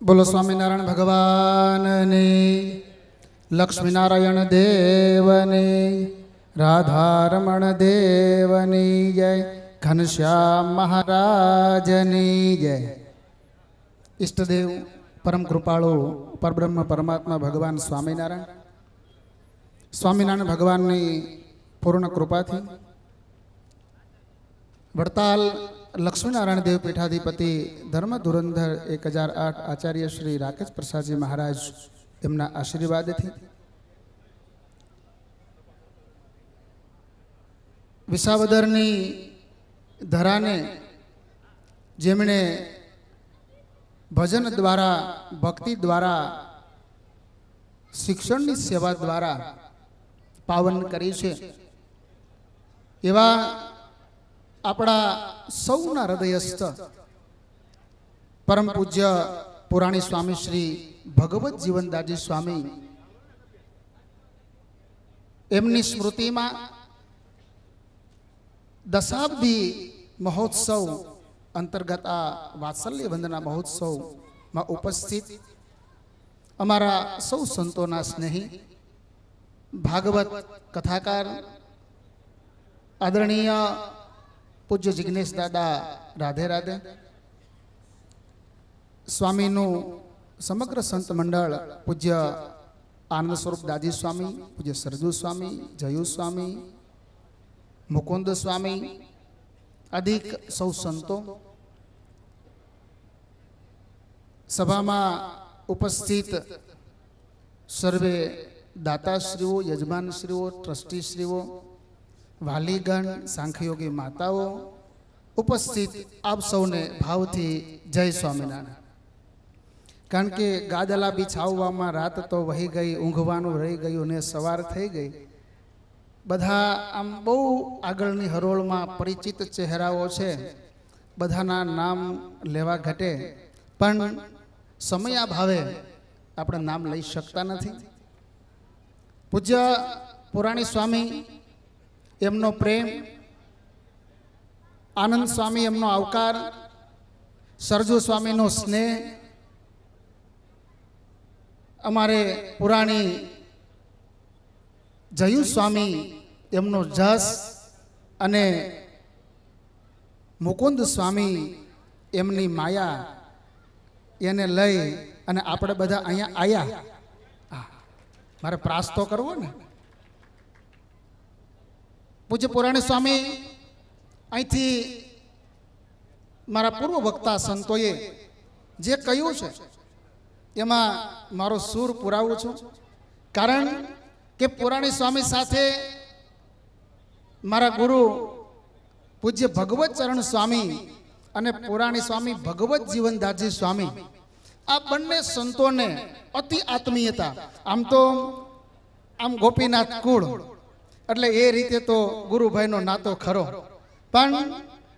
બોલો સ્વામિનારાયણ ભગવાનની લક્ષ્મીનારાયણ દેવની રાધારમણ દેવની જય ઘનશ્યામ મહારાજની જય ઈષ્ટદેવ પરમ કૃપાળુ પરબ્રહ્મ પરમાત્મા ભગવાન સ્વામિનારાયણ સ્વામિનારાયણ ભગવાનની પૂર્ણ કૃપાથી વડતાલ લક્ષ્મીનારાયણ દેવ પીઠાધિપતિ ધર્મ ધુરંધર એક હજાર આઠ આચાર્ય શ્રી રાકેશ પ્રસાદજી મહારાજ એમના આશીર્વાદથી વિસાવદરની ધરાને જેમણે ભજન દ્વારા, ભક્તિ દ્વારા, શિક્ષણની સેવા દ્વારા પાવન કરી છે. એવા આપણા સૌના હૃદયસ્થ પરમ પૂજ્ય પુરાણી સ્વામી શ્રી ભગવત જીવનદાસજી સ્વામી, એમની સ્મૃતિમાં દશાબ્દી મહોત્સવ અંતર્ગત આ વાત્સલ્ય વંદના મહોત્સવમાં ઉપસ્થિત અમારા સૌ સંતોના સ્નેહી, ભાગવત કથાકાર, આદરણીય પૂજ્ય જિગ્નેશ દાદા, રાધે રાધે. સ્વામીનું સમગ્ર સંત મંડળ પૂજ્ય આનંદ સ્વરૂપ દાદી સ્વામી, પૂજ્ય સરજુ સ્વામી, જયુ સ્વામી, મુકુંદ સ્વામી, અધિક સૌ સંતો. સભામાં ઉપસ્થિત સર્વે દાતાશ્રીઓ, યજમાનશ્રીઓ, ટ્રસ્ટીશ્રીઓ વાલીગણ, સાંખયોગી માતાઓ ઉપસ્થિત આપ સૌને ભાવથી જય સ્વામિનારાયણ. કારણ કે ગાદલા બિછાવવામાં રાત તો વહી ગઈ, ઊંઘવાનું રહી ગયું ને સવાર થઈ ગઈ. બધા આમ બહુ આગળની હરોળમાં પરિચિત ચહેરાઓ છે. બધાના નામ લેવા ઘટે. પણ સમયાભાવે આપણે નામ લઈ શકતા નથી. પૂજ્ય પુરાણી સ્વામી એમનો પ્રેમ, આનંદ સ્વામી એમનો આવકાર, સરજુ સ્વામીનો સ્નેહ, અમારે પુરાણી જયુ સ્વામી એમનો જસ અને મુકુંદ સ્વામી એમની માયા એને લઈ અને આપણે બધા અહીંયા આવ્યા મારે પ્રાસ તો કરવો ને? પૂજ્ય પુરાણી સ્વામી, અહીંથી મારા પૂર્વ વક્તા સંતોએ જે કહ્યું છે, એમાં મારો સૂર પુરાવું છું. કારણ કે પુરાણી સ્વામી સાથે મારા ગુરુ પૂજ્ય ભગવત ચરણ સ્વામી અને પુરાણી સ્વામી ભગવત જીવનદાસજી સ્વામી, આ બંને સંતોને અતિ આત્મીયતા. આમ તો આમ ગોપીનાથ કુળ એટલે એ રીતે તો ગુરુભાઈનો નાતો ખરો. પણ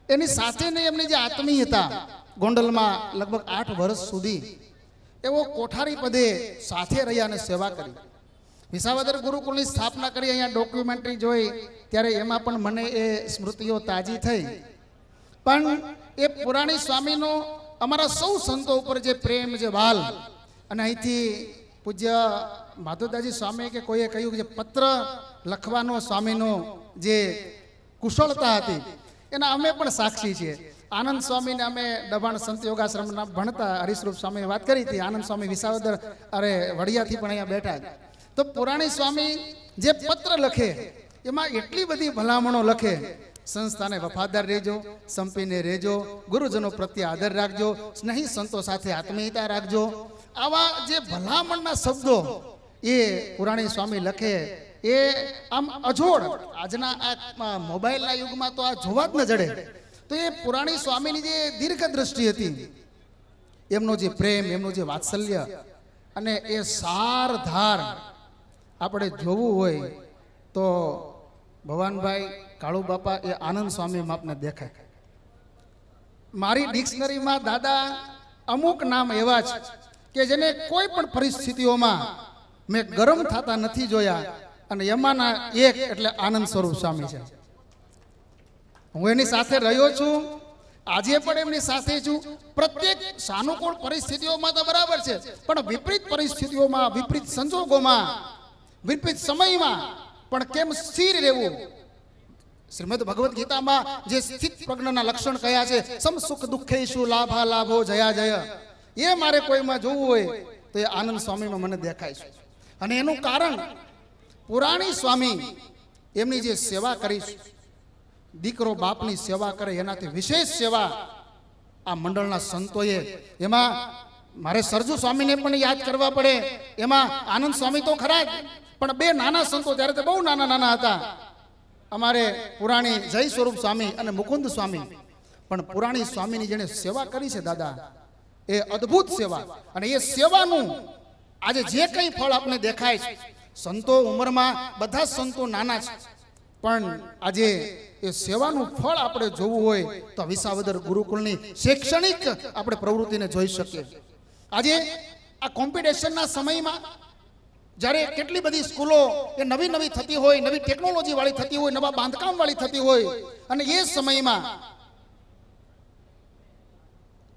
એની સાથેની એમની જે આત્મીયતા ગોંડલમાં લગભગ આઠ વર્ષ સુધી એવો કોઠારી પદે સાથે રહ્યા અને સેવા કરી. વિસાવદર ગુરુકુળની સ્થાપના કરી, અહીંયા ડોક્યુમેન્ટરી જોઈ, ત્યારે એમાં પણ મને એ સ્મૃતિઓ તાજી થઈ. પણ એ પુરાણી સ્વામીનો અમારા સૌ સંતો ઉપર જે પ્રેમ, જે વાલ, અને અહીંથી પૂજ્ય માધવદાજી સ્વામી કે કોઈએ કહ્યું કે પત્ર લખવાનો સ્વામીનો જે કુશળતા હતી, એના અમે પણ સાક્ષી છીએ. આનંદ સ્વામીને અમે દબાણ સંત યોગાશ્રમના ભણતા હરીશરૂપ સ્વામીએ વાત કરી હતી. આનંદ સ્વામી વિસાવદર અરે વડિયાથી પણ અહીંયા બેઠા. તો પુરાણી સ્વામી જે પત્ર લખે, એમાં એટલી બધી ભલામણો લખે. સંસ્થાને વફાદાર રહેજો, સંપીને રહેજો, ગુરુજનો પ્રત્યે આદર રાખજો, સ્નેહી સંતો સાથે આત્મીયતા રાખજો. આવા જે ભલામણના શબ્દો એ પુરાણી સ્વામી લખે, એ આમ અજોડ. આજના આ મોબાઈલના યુગમાં તો આ જોવા જ ન જડે. તો એ પુરાણી સ્વામીની જે દીર્ઘ દ્રષ્ટિ હતી, એમનો જે પ્રેમ, એમનું જે વાત્સલ્ય અને એ સાર ધાર આપણે જોવું હોય તો ભવાનભાઈ કાળુ બાપા એ આનંદ સ્વામી આપને દેખાય. મારી ડિક્શનરીમાં દાદા અમુક નામ એવા છે કે જેને કોઈ પણ પરિસ્થિતિઓમાં મેં ગરમ થતા નથી જોયા અને એમાંના એક એટલે આનંદ સ્વરૂપ સ્વામી છે. હું એની સાથે રહ્યો છું. આજે પણ એમની સાથે છું. પ્રત્યેક સાનુકૂળ પરિસ્થિતિઓમાં તો બરાબર છે. પણ વિપરીત પરિસ્થિતિઓમાં, વિપરીત સંજોગોમાં, વિપરીત સમયમાં પણ કેમ સ્થિર રહેવું? શ્રીમદ ભગવદ્ ગીતામાં જે સ્થિત પ્રજ્ઞના લક્ષણ કયા છે, સમ સુખ દુઃખે શું લાભા લાભો જયા જય. એ મારે કોઈમાં જોવું હોય તો એ આનંદ સ્વામીમાં મને દેખાય છે. અને એનું કારણ, પુરાણી સ્વામી એમની જે સેવા કરી, દીકરો બાપની સેવા કરે, એનાથી વિશેષ સેવા આ મંડળના સંતોએ એમાં, મારે સરજુ સ્વામીને પણ યાદ કરવા પડે, એમાં આનંદ સ્વામી તો ખરા જ, પણ બે નાના સંતો ત્યારે તો બહુ નાના નાના હતા, અમારે પુરાણી જય સ્વરૂપ સ્વામી અને મુકુંદ સ્વામી, પણ પુરાણી સ્વામીની જેણે સેવા કરી છે દાદા, એ અદ્ભુત સેવા, અને એ સેવાનું આજે જે કંઈ ફળ આપને દેખાય છે સંતો ઉંમરમાં બધા જ સંતો નાના છે. પણ આજે એ સેવાનું ફળ આપણે જોવું હોય તો વિસાવદર ગુરુકુળની શૈક્ષણિક આપણે પ્રવૃત્તિને જોઈ શકીએ. આજે આ કોમ્પિટિશનના સમયમાં જ્યારે કેટલી બધી સ્કૂલો એ નવી નવી થતી હોય નવી ટેકનોલોજી વાળી થતી હોય નવા બાંધકામ વાળી થતી હોય. અને એ સમયમાં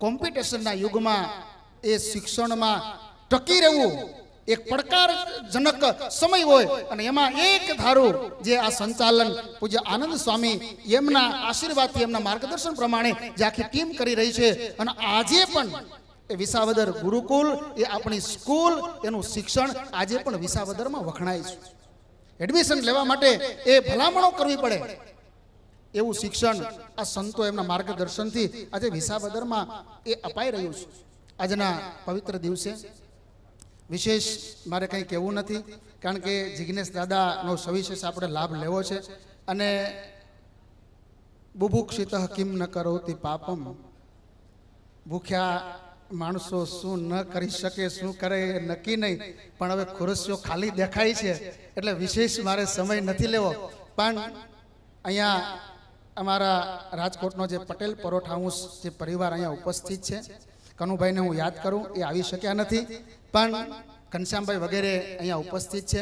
કોમ્પિટિશનના યુગમાં એ શિક્ષણમાં ટકી રહેવું. એક પડકારજનક સમય હોય અને એમાં એક ધારું જે આ સંચાલન પૂજ્ય આનંદ સ્વામી એમના આશીર્વાદથી, એમના માર્ગદર્શન પ્રમાણે જે આખી ટીમ કરી રહી છે. અને આજે પણ એ વિસાવદર ગુરુકુલ, એ આપણી સ્કૂલ, એનું શિક્ષણ આજે પણ વિસાવદરમાં વખણાય છે. એડમિશન લેવા માટે એ ભલામણો કરવી પડે. એવું શિક્ષણ આ સંતો એમના માર્ગદર્શનથી આજે વિસાવદરમાં એ અપાઈ રહ્યું છે. આજના પવિત્ર દિવસે વિશેષ મારે કંઈ કહેવું નથી, કારણ કે જિજ્ઞેશ દાદાનો સવિશેષ આપણે લાભ લેવો છે. અને બુભુક્ષિત કિમ ન કરોતી પાપમ. ભૂખ્યા માણસો શું ન કરી શકે, શું કરે એ નક્કી નહીં. પણ હવે ખુરશીઓ ખાલી દેખાય છે, એટલે વિશેષ મારે સમય નથી લેવો. પણ અહીંયા અમારા રાજકોટનો જે પટેલ પરોઠા જે પરિવાર અહીંયા ઉપસ્થિત છે કનુભાઈને હું યાદ કરું, એ આવી શક્યા નથી. પણ ઘનશ્યામભાઈ વગેરે અહીંયા ઉપસ્થિત છે.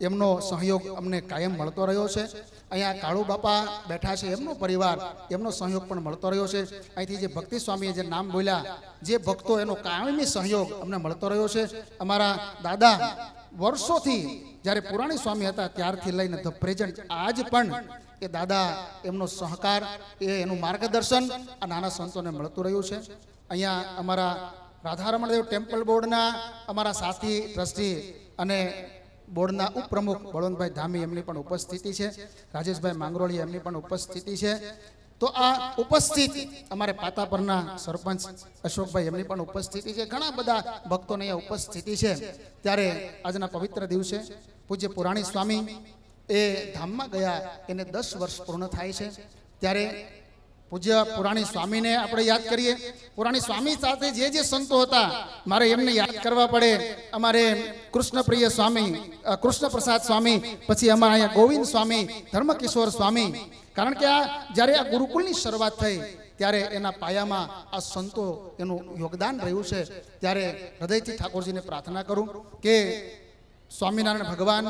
એમનો સહયોગ અમને કાયમ મળતો રહ્યો છે. અહીંયા કાળુ બાપા બેઠા છે, એમનો પરિવાર, એમનો સહયોગ પણ મળતો રહ્યો છે. અહીંથી જે ભક્તિ સ્વામીએ જે નામ બોલ્યા, જે ભક્તો એનો કાયમી સહયોગ અમને મળતો રહ્યો છે. અમારા દાદા વર્ષોથી જ્યારે પુરાણી સ્વામી હતા, ત્યારથી લઈને ધ પ્રેઝન્ટ આજ પણ એ દાદા એમનો સહકાર, એ એનું માર્ગદર્શન આ નાના સંતોને મળતું રહ્યું છે. અહીંયા અમારા રાધારમણદેવ ટેમ્પલ બોર્ડના અમારા સાથી, ટ્રસ્ટી અને બોર્ડના ઉપપ્રમુખ બળવંતભાઈ ધામી એમની પણ ઉપસ્થિતિ છે. રાજેશભાઈ માંગરોળી એમની પણ ઉપસ્થિતિ છે. તો આ ઉપસ્થિત અમારે પાતાપરના સરપંચ અશોકભાઈ એમની પણ ઉપસ્થિતિ છે. ઘણા બધા ભક્તોની અહીંયા ઉપસ્થિતિ છે. ત્યારે આજના પવિત્ર દિવસે પૂજ્ય પુરાણી સ્વામી એ ધામમાં ગયા. એને દસ વર્ષ પૂર્ણ થાય છે. ત્યારે પૂજ્ય પુરાણી સ્વામીને આપણે યાદ કરીએ. પુરાણી સ્વામી સાથે જે જે સંતો હતા, મારે એમને યાદ કરવા પડે. અમારે કૃષ્ણપ્રિય સ્વામી કૃષ્ણ પ્રસાદ સ્વામી, પછી અમારા અહીંયા ગોવિંદ સ્વામી, ધર્મકિશોર સ્વામી. કારણ કે આ જ્યારે આ ગુરુકુળની શરૂઆત થઈ, ત્યારે એના પાયામાં આ સંતો એનું યોગદાન રહ્યું છે. ત્યારે હૃદયથી ઠાકોરજીને પ્રાર્થના કરું કે સ્વામિનારાયણ ભગવાન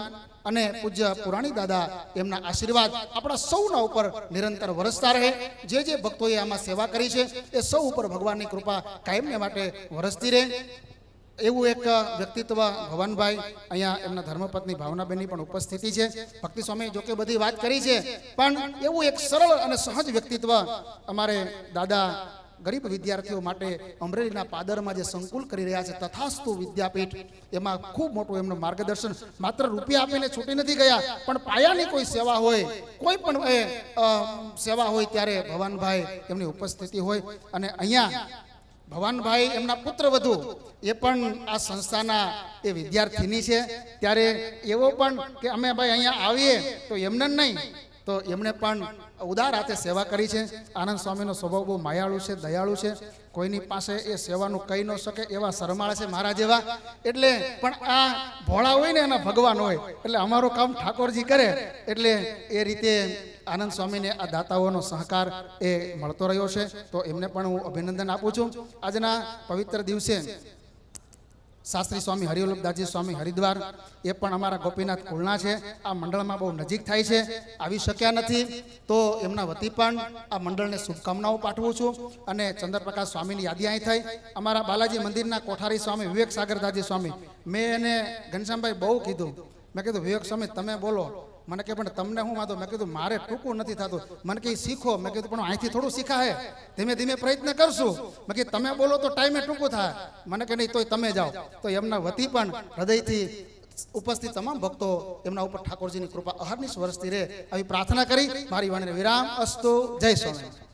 અને પૂજ્ય પુરાણી દાદા એમના આશીર્વાદ આપણા સૌના ઉપર નિરંતર વરસતા રહે. જે જે ભક્તોએ આમાં સેવા કરી છે, એ સૌ ઉપર ભગવાનની કૃપા કાયમને માટે વરસતી રહે. એવું એક વ્યક્તિત્વ ભવનભાઈ અહીંયા એમના ધર્મપત્ની ભાવનાબેનની પણ ઉપસ્થિતિ છે. ભક્તિ સ્વામી જોકે બધી વાત કરી છે, પણ એવું એક સરળ અને સહજ વ્યક્તિત્વ અમારે દાદા ગરીબ વિદ્યાર્થીઓ માટે અમરેલીના પાદરમાં જે સંકુલ કરી રહ્યા છે, તથાસ્તુ વિદ્યાપીઠ, એમાં ખૂબ મોટું એમનું માર્ગદર્શન. માત્ર રૂપિયા આપીને છૂટી નથી ગયા, પણ પાયાની કોઈ સેવા હોય, કોઈ પણ સેવા હોય ત્યારે ભવાનભાઈ એમની ઉપસ્થિતિ હોય. અને અહીંયા ભવાનભાઈ એમના પુત્ર વધુ, એ પણ આ સંસ્થાના એ વિદ્યાર્થીની છે. ત્યારે એવો પણ કે અમે ભાઈ અહીંયા આવીએ તો એમને નહીં. તો એમણે પણ ઉદાર હાથે સેવા કરી છે. આનંદ સ્વામીનો સ્વભાવ બહુ માયાળુ છે, દયાળુ છે. કોઈની પાસે એ સેવાનું કહી ન શકે એવા શરમાળા છે મારા જેવા. એટલે પણ આ ભોળા હોય ને એના ભગવાન હોય, એટલે અમારું કામ ઠાકોરજી કરે, એટલે એ રીતે આનંદ સ્વામીને આ દાતાઓનો સહકાર એ મળતો રહ્યો છે. તો એમને પણ હું અભિનંદન આપું છું. આજના પવિત્ર દિવસે શાસ્ત્રી સ્વામી હરિવલ્લભદાસજી સ્વામી હરિદ્વાર એ પણ અમારા ગોપીનાથ કુલના છે. આ મંડળમાં બહુ નજીક થાય છે. આવી શક્યા નથી. તો એમના વતી પણ આ મંડળને શુભકામનાઓ પાઠવું છું અને ચંદ્રપ્રકાશ સ્વામીની યાદી અહીં થઈ. અમારા બાલાજી મંદિરના કોઠારી સ્વામી વિવેક સાગરદાસજી સ્વામી. મેં એને ઘનશ્યામભાઈ બહુ કીધું. મેં કીધું વિવેક સ્વામી તમે બોલો. મને કે, પણ તમને હું વાંધો? મેં કીધું, મારે ટૂંકું નથી થતું. મને કે શીખો. મેં કીધું, પણ અહીંથી થોડું શીખાય. ધીમે ધીમે પ્રયત્ન કરશું. મેં કીધું, તમે બોલો તો ટાઈમે ટૂંકું થાય. મને કે, નહીં, તોય તમે જાઓ. તો એમના વતી પણ હૃદયથી ઉપસ્થિત તમામ ભક્તો એમના ઉપર ઠાકોરજીની કૃપા અહર્નિશ વર્ષથી રહે. આવી પ્રાર્થના કરી, મારી વાણીને વિરામ અસ્તુ. જય સ્વામી